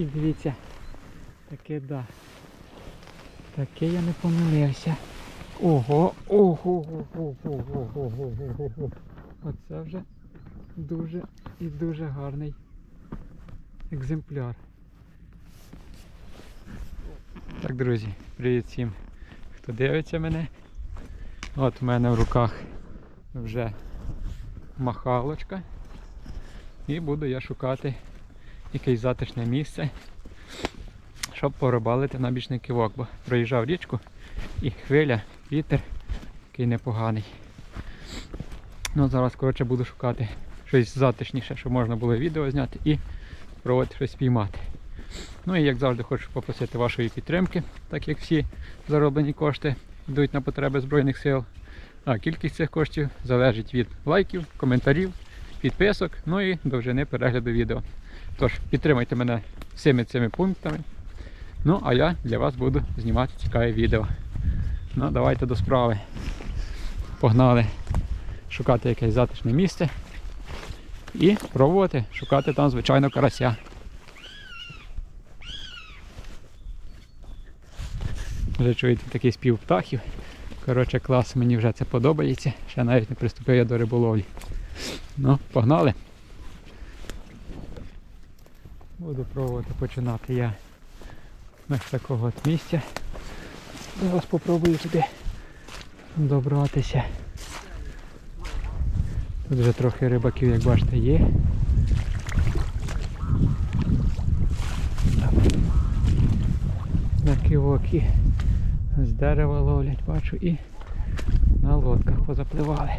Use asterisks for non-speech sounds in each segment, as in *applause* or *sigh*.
І дивіться, таке да. Таке я не помилився. Ого, ого, ого, ого, ого, ого. Оце вже дуже і дуже гарний екземпляр. Так, друзі, привіт всім, хто дивиться мене. От в мене в руках вже махалочка. І буду я шукати якесь затишне місце, щоб порибалити на бічний кивок, бо проїжджав річку і хвиля, вітер такий непоганий. Ну зараз коротше буду шукати щось затишніше, щоб можна було відео зняти і спробувати щось піймати. Ну і як завжди хочу попросити вашої підтримки, так як всі зароблені кошти йдуть на потреби Збройних сил. А кількість цих коштів залежить від лайків, коментарів, підписок, ну і довжини перегляду відео. Тож підтримайте мене всіми цими пунктами. Ну, а я для вас буду знімати цікаві відео. Ну, давайте до справи. Погнали шукати якесь затишне місце і пробувати шукати там, звичайно, карася. Вже чуєте такий спів птахів. Коротше, клас, мені вже це подобається. Ще навіть не приступив я до риболовлі. Ну, погнали. Буду пробувати починати я з такого от місця. Зараз спробую туди добратися. Тут вже трохи рибаків, як бачите, є. На кивоки з дерева ловлять, бачу, і на лодках позапливали.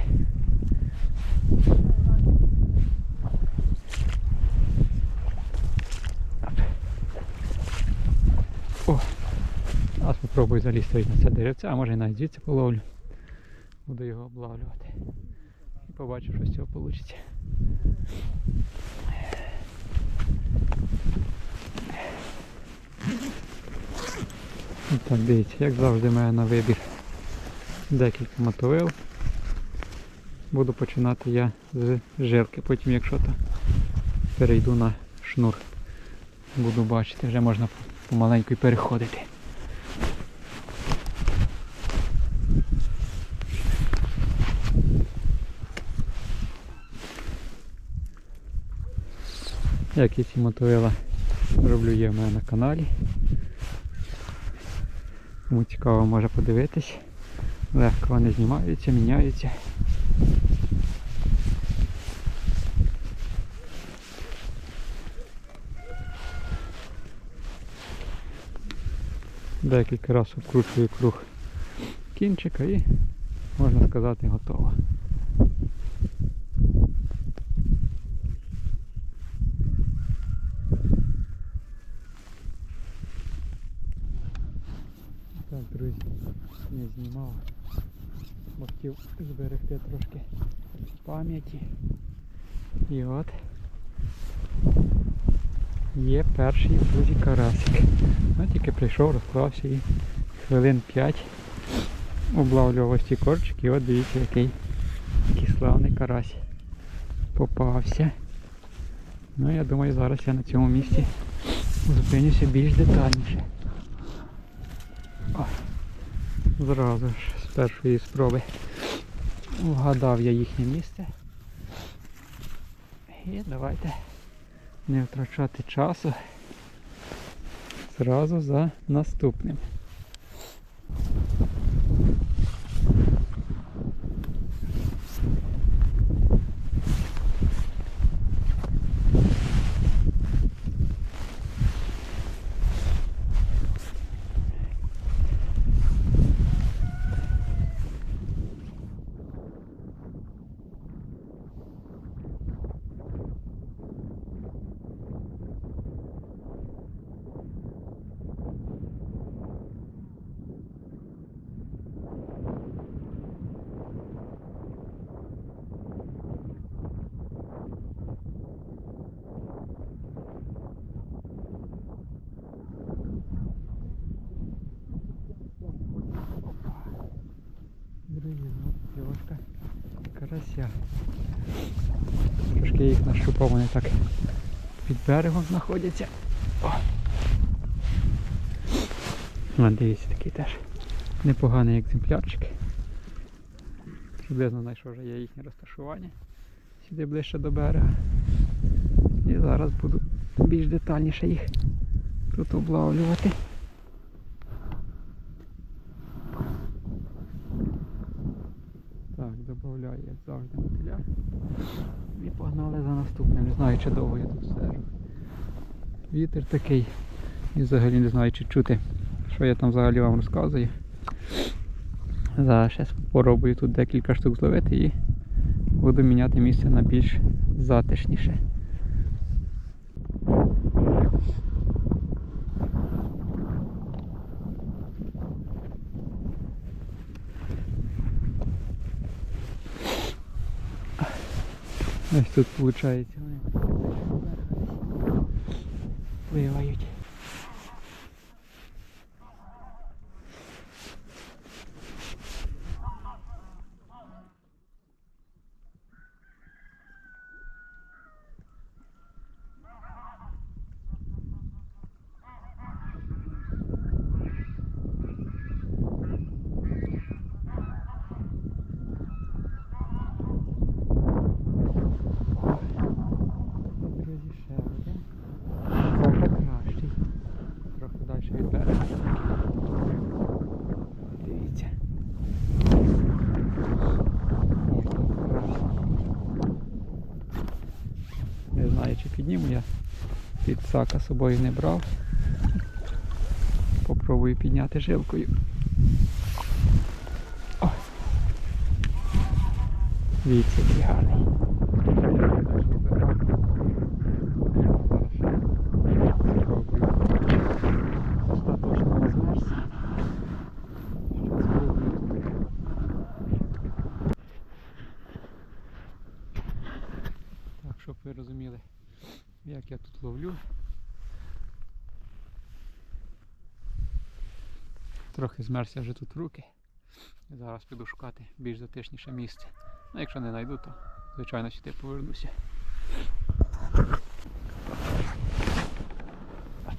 Зараз спробую залізти на це деревце, а може і навіть звідси половлю. Буду його облавлювати. І побачу, що з цього вийде. І Так, дивіться, як завжди в мене на вибір декілька мотовил. Буду починати я з жилки, потім якщо то перейду на шнур. Буду бачити, вже можна помаленьку переходити. Як і ці мотовила роблю є в мене на каналі. Кому цікаво може подивитись. Легко вони знімаються, міняються. Декілька разів обкручую круг кінчика і можна сказати готово. Так, друзі, не знімав, бо хотів зберегти трошки пам'яті. І от є перший друзі карасик. Ну, тільки прийшов, розклався і хвилин 5 облавлював ці корчики. І от дивіться, який, який славний карась попався. Ну я думаю зараз я на цьому місці зупинюся більш детальніше. О, зразу ж з першої спроби вгадав я їхнє місце. І давайте не втрачати часу зразу за наступним. Друзі, ну, трошка карася. Трошки вони так під берегом знаходяться. О. Дивіться, такий теж непоганий екземплярчик. Приблизно знайшов вже я їхнє розташування. Сюди ближче до берега. І зараз буду більш детальніше їх тут облавлювати. Так, додаю, як завжди, мотиля. І погнали за наступним. Не знаю, чи довго я тут сижу. Вітер такий. І взагалі не знаю, чи чути, що я там взагалі вам розказую. Зараз ще спробую тут декілька штук зловити і буду міняти місце на більш затишніше. Ось тут виходить вони пливають. Друзі, ще один. Це вже кращий. Трохи далі від берега. Дивіться. Ось так краще. Не знаю, чи підніму я. Підсака з собою не брав. Попробую підняти жилкою. О. Тут. Так, щоб ви розуміли, як я тут ловлю. Трохи змерзся вже тут руки. Зараз піду шукати більш затишніше місце. Ну, якщо не знайду, то звичайно сюди повернуся. Бач.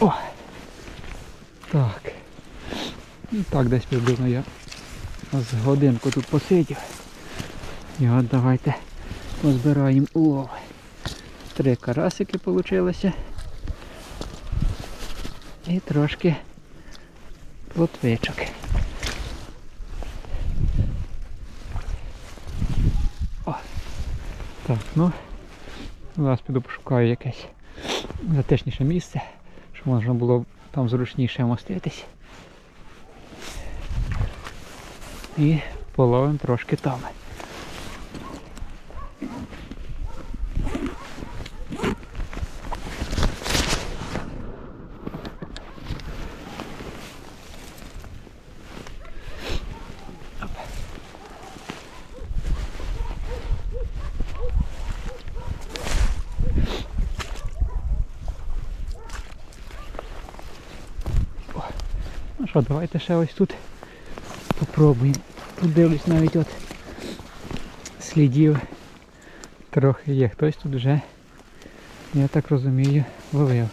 О! Так. І так десь приблизно я з годинку тут посидів. І от давайте позбираємо улов. Три карасики вийшло. І трошки плотвичок. О! Так, ну зараз піду пошукаю якесь затишніше місце, щоб можна було там зручніше моститись. І половимо трошки там. Ну що, давайте ще ось тут попробуємо. Тут дивлюсь навіть от слідів трохи є. Хтось тут вже, я так розумію, ловив.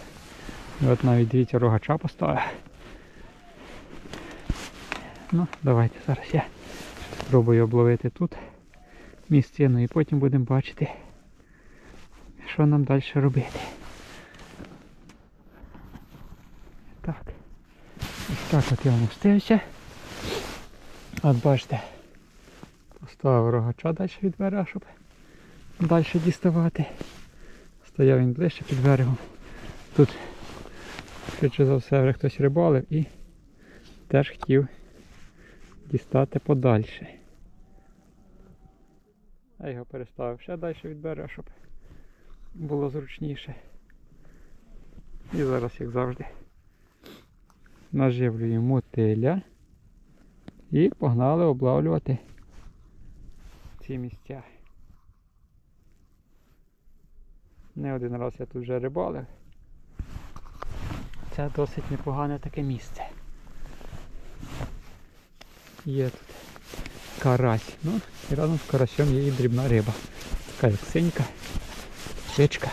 І от навіть дивіться, рогача поставив. Ну, давайте зараз я спробую обловити тут місцину і потім будемо бачити, що нам далі робити. Так. Ось так от я вмостився. От бачите, поставив рогача далі від берега, щоб далі діставати. Стояв він ближче під берегом. Тут, швидше за все, вже хтось рибалив і теж хотів дістати подальше. Я його переставив ще далі від берега, щоб було зручніше. І зараз, як завжди, наживлюємо мотиля і погнали облавлювати ці місця. Не один раз я тут вже рибалив. Це досить непогане таке місце. Є тут карась. Ну, і разом з карасем є і дрібна риба. Така як синька, щечка.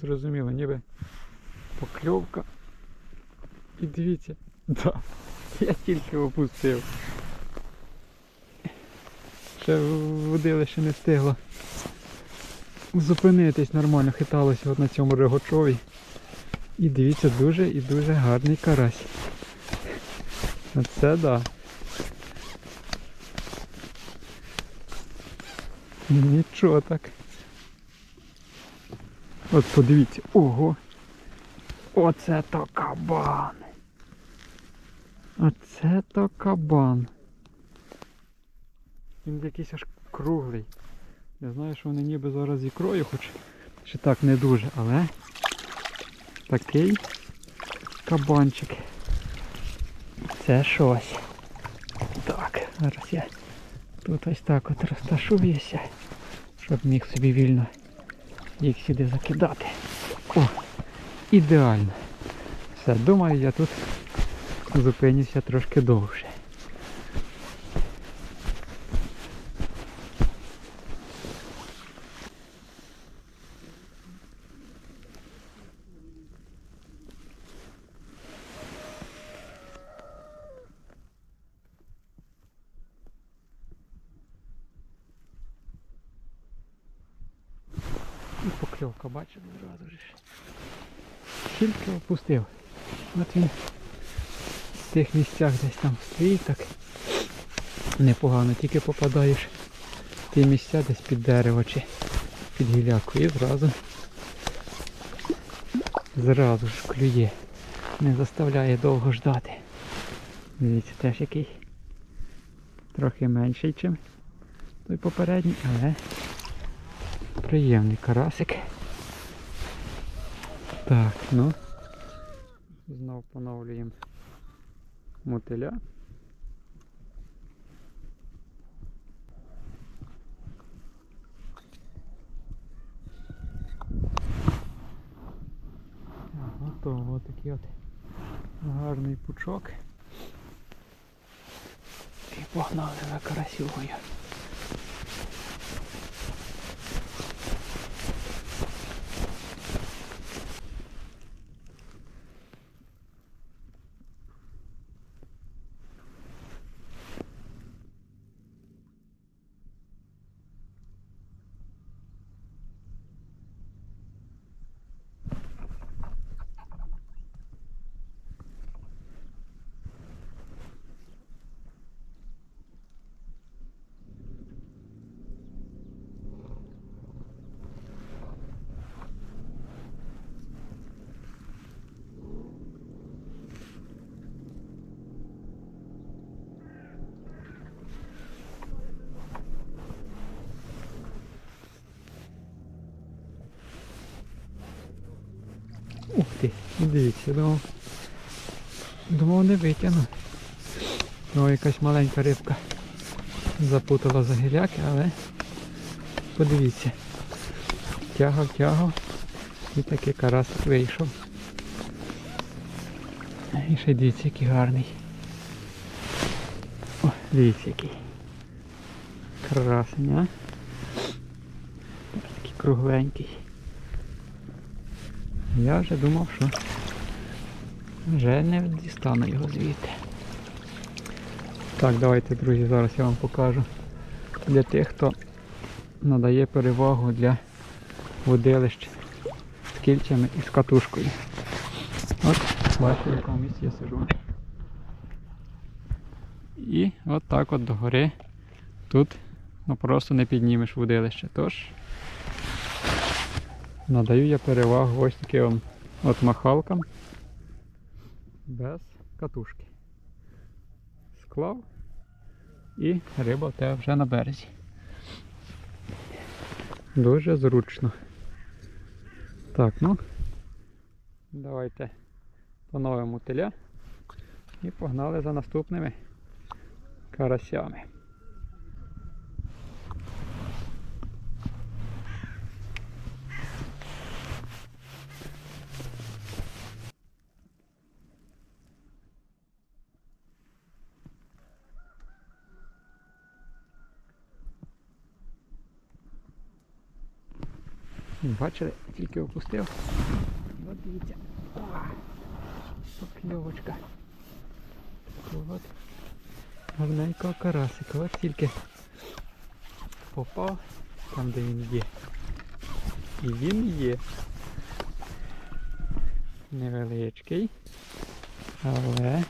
Зрозуміло, ніби покльовка. І дивіться, да, я тільки опустив. Ще води лише не встигло зупинитись нормально, хиталося от на цьому регочові. І дивіться, дуже і дуже гарний карась. Оце да. Нічого так. От подивіться, ого! Оце то кабан. Оце то кабан. Він якийсь аж круглий. Я знаю, що вони ніби зараз ікрою, хоч ще так не дуже, але такий кабанчик. Це щось. Так, зараз я тут ось так от розташуюся, щоб міг собі вільно їх сюди закидати. О, ідеально. Все, думаю, я тут зупинюся трошки довше. І бачили одразу ж. Тільки опустив. От він в тих місцях десь там стоїть так непогано, тільки попадаєш в ті місця десь під дерево чи під гіляку і зразу зразу ж клює. Не заставляє довго ждати. Дивіться, теж який трохи менший, ніж той попередній, але Приємний карасик. Так, ну. Знов поновлюємо мотиля. Готово, Ось такий от гарний пучок. І погнали за карасюгою. Ух ти, дивіться, думав. Думав не витягну. О, якась маленька рибка запутала за гіляки, але подивіться. Тягав, тягав і такий карасик вийшов. І ще дивіться, який гарний. О, дивіться який. Красень, а? Такий кругленький. Я вже думав, що вже не дістану його звідти. Так, давайте, друзі, зараз я вам покажу для тих, хто надає перевагу для водилищ з кільцями і з катушкою. От, бачите, в якому місці я сижу. І от так от догори тут ну просто не піднімеш водилище. Тож надаю я перевагу ось таким от махалкам без катушки. Склав і риба те вже на березі. Дуже зручно. Так, ну давайте поновимо теля і погнали за наступними карасями. Бачили, тільки опустив. От дивіться. Покльовочка. От. Гарненького карасика. От тільки попав там, де він є. І він є. Невеличкий. Але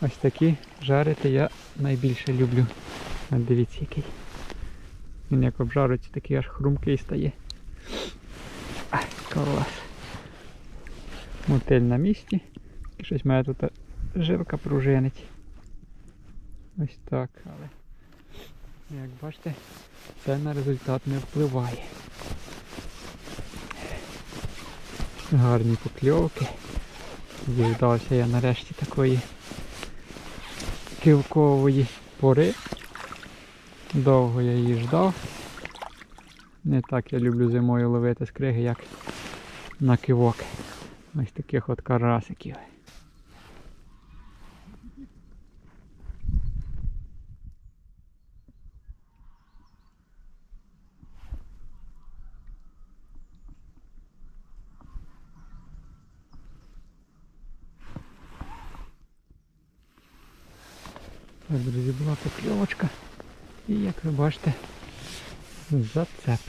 ось такі жарити я найбільше люблю. От дивіться який. Він як обжариться, такий аж хрумкий стає. Ай, клас. Мотель на місці. Щось має тут жилка пружинить. Ось так, але як бачите, це на результат не впливає. Гарні покльовки. Діждався я нарешті такої кивкової пори. Довго я її ждав. Не так я люблю зимою ловити скриги, як на кивок. Ось таких от карасиків. Так, друзі, була покльовочка. І як ви бачите, зацеп.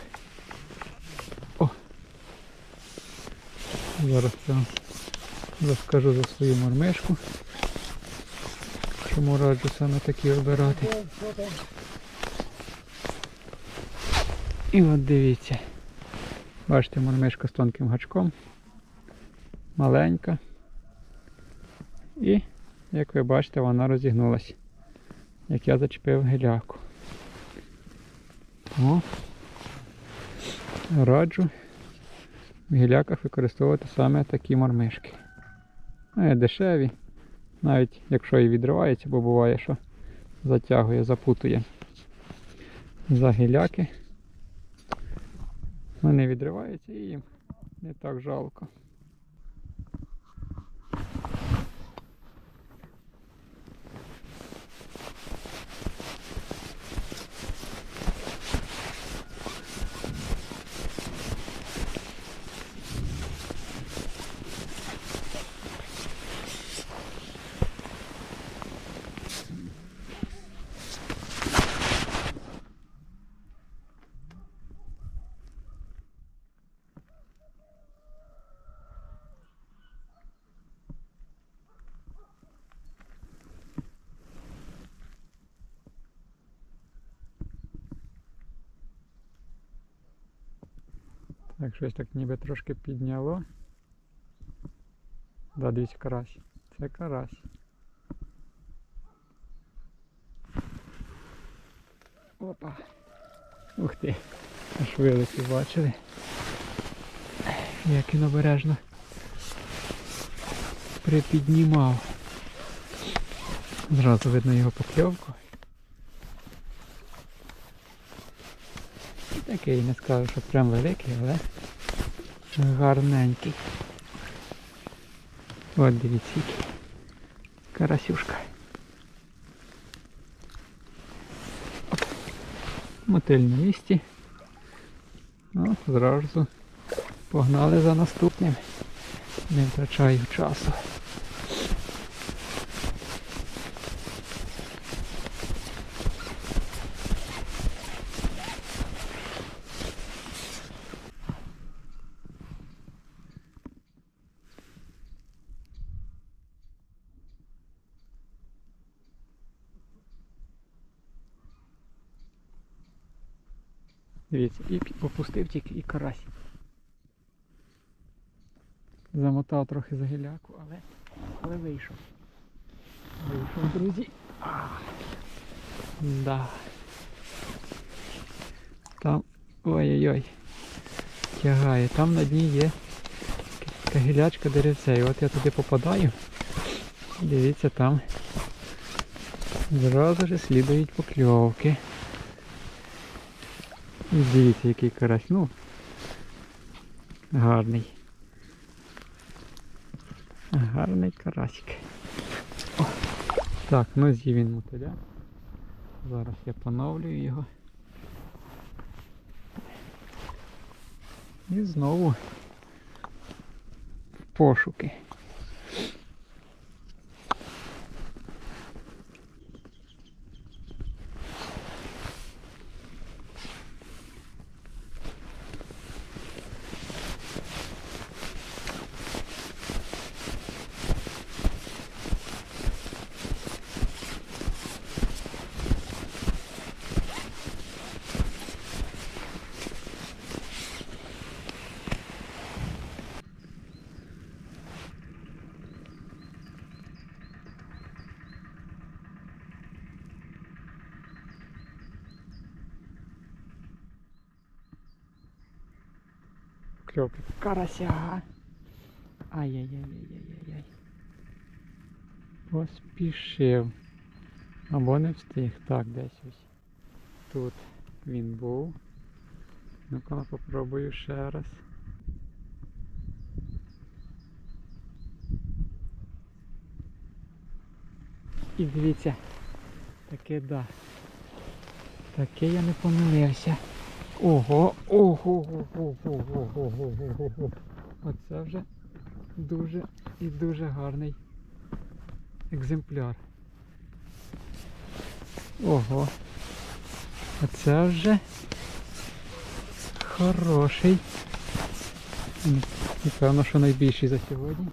О! Зараз я розкажу за свою мормишку. Чому раджу саме такі обирати. І от дивіться. Бачите, мормишка з тонким гачком. Маленька. І, як ви бачите, вона розігнулась. Як я зачепив геляку. О, раджу в гіляках використовувати саме такі мормишки. Вони дешеві, навіть якщо і відривається, бо буває, що затягує, запутує за гіляки. Вони відриваються і їм не так жалко. Щось так ніби трошки підняло. Да, дивіться, карась. Це карась. Опа. Ух ти. Аж вилетів, бачили? Як він обережно припіднімав. Зразу видно його покльовку. Такий не скажу, що прям великий, але гарненький. От дивіться, який. карасюшка. Оп. Мотель на місці. Ну, зразу погнали за наступним. Не втрачаю часу. Дивіться, і попустив тільки і карась. Замотав трохи за гіляку, але, але вийшов. Вийшов, друзі. А, да. Там. Ой-ой-ой. Тягає. Там на дні є така гілячка деревця. І от я туди попадаю. Дивіться, там зразу ж слідують покльовки. Дивіться, який карась. Ну, гарний. Гарний карасик. Так, ну з'їв він мотиля. Зараз я поновлюю його. І знову пошуки. Кльовки. Карася. Ай-яй-яй-яй-яй-яй. Поспішив. Або не встиг. Так, десь ось. Тут він був. Ну-ка попробую ще раз. І дивіться. Таке да. Таке я не помилився. Ого, ого, ого, ого, ого, ого. Оце вже дуже і дуже гарний екземпляр. Ого. Оце вже хороший. І певно, що найбільший за сьогодні.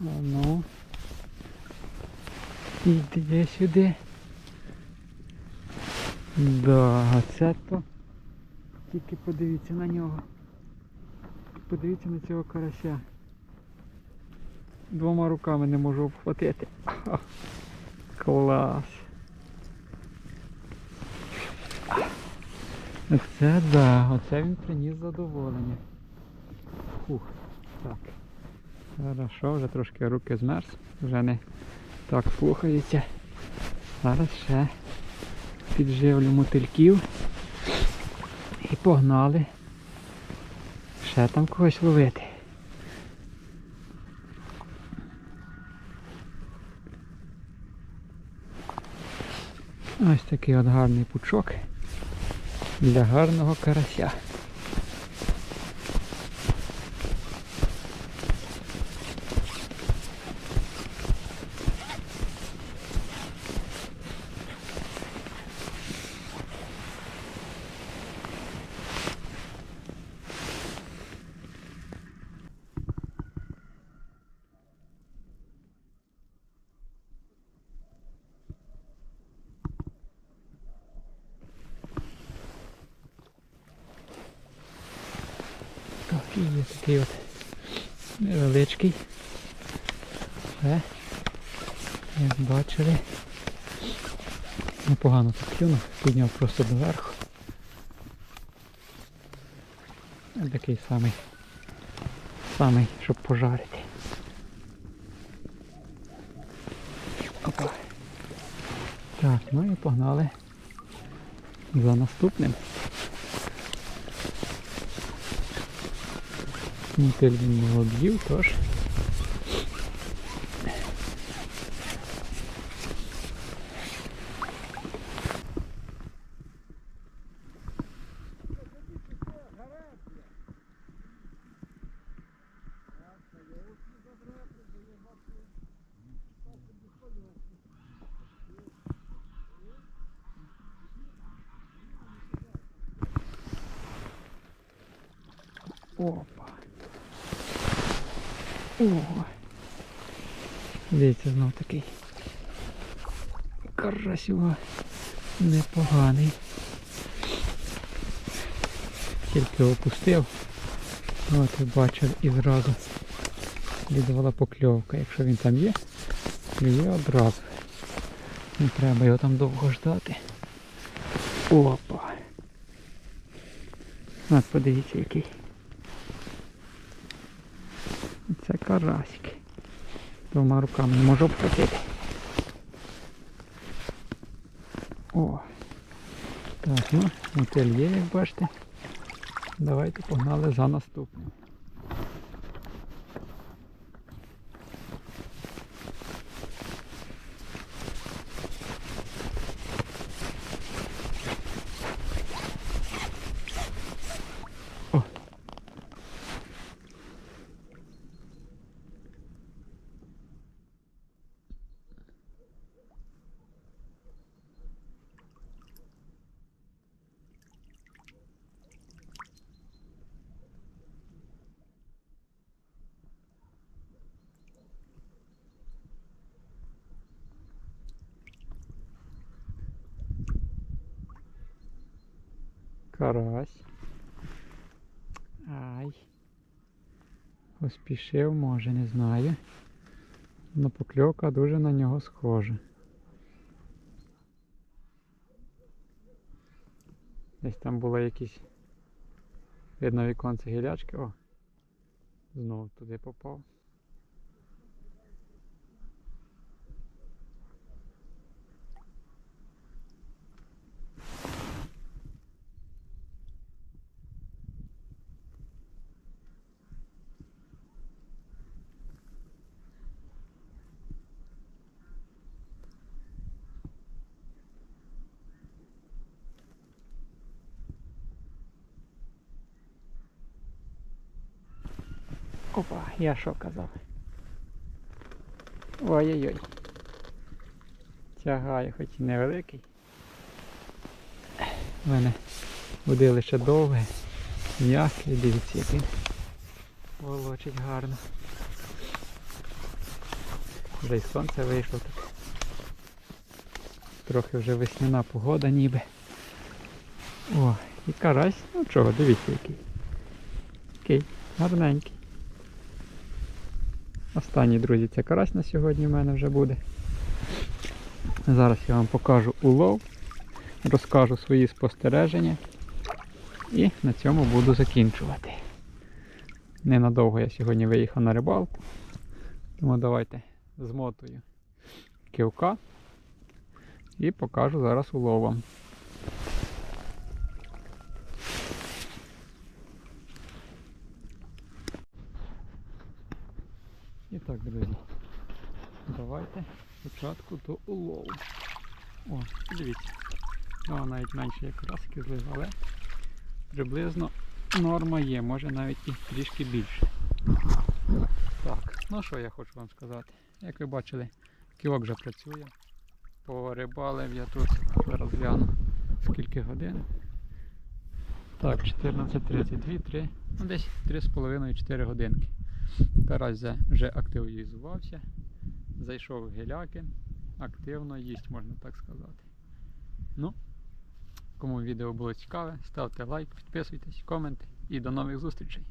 А ну. Іди сюди. Да, а це то. Тільки подивіться на нього. Подивіться на цього карася. Двома руками не можу обхватити. *laughs* Клас. Оце да, оце він приніс задоволення. Фух, так. Хорошо, вже трошки руки змерз, вже не так слухається. Зараз ще підживлю мотильків і погнали ще там когось ловити. Ось такий от гарний пучок для гарного карася. Так, і є такий от невеличкий. Все. Як бачили. Непогано так клюнув, підняв просто доверху. Такий самий, самий, щоб пожарити. Опа. Так, ну і погнали за наступним. Він не об'їв, тож. Опа. О. Карасюга. непоганий. Тільки опустив. От я бачив і зразу слідувала покльовка. Якщо він там є, клює одразу. Не треба його там довго ждати. Опа. От подивіться який. Це карасик. Двома руками не можу обхватити. О. Так, ну, мотель є, як бачите. Давайте погнали за наступним. Карась. Ай. Поспішив, може, не знаю. Но покльовка дуже на нього схожа. Десь там було якісь видно віконце гілячки. О! Знову туди попав. Опа, я що казав? Ой-ой-ой. Тягає, хоч і невеликий. У мене будилище довге, м'який, дивіться, який волочить гарно. Вже й сонце вийшло тут. Трохи вже весняна погода ніби. О, і карась, ну чого, дивіться який. Який, гарненький. Останній, друзі, це карась на сьогодні в мене вже буде. Зараз я вам покажу улов, розкажу свої спостереження і на цьому буду закінчувати. Ненадовго я сьогодні виїхав на рибалку, тому давайте змотую кивка і покажу зараз улов вам. І так, друзі, давайте спочатку до улову. О, дивіться. Ну, навіть менше як краски злив, але приблизно норма є, може навіть і трішки більше. Так, ну що я хочу вам сказати. Як ви бачили, ківок вже працює. Порибалив я тут, зараз гляну скільки годин. Так, 14.32, 3, ну десь 3,5-4 годинки. Вже- вже активізувався, зайшов геляки, активно їсть, можна так сказати. Ну, кому відео було цікаве, ставте лайк, підписуйтесь, коменти і до нових зустрічей.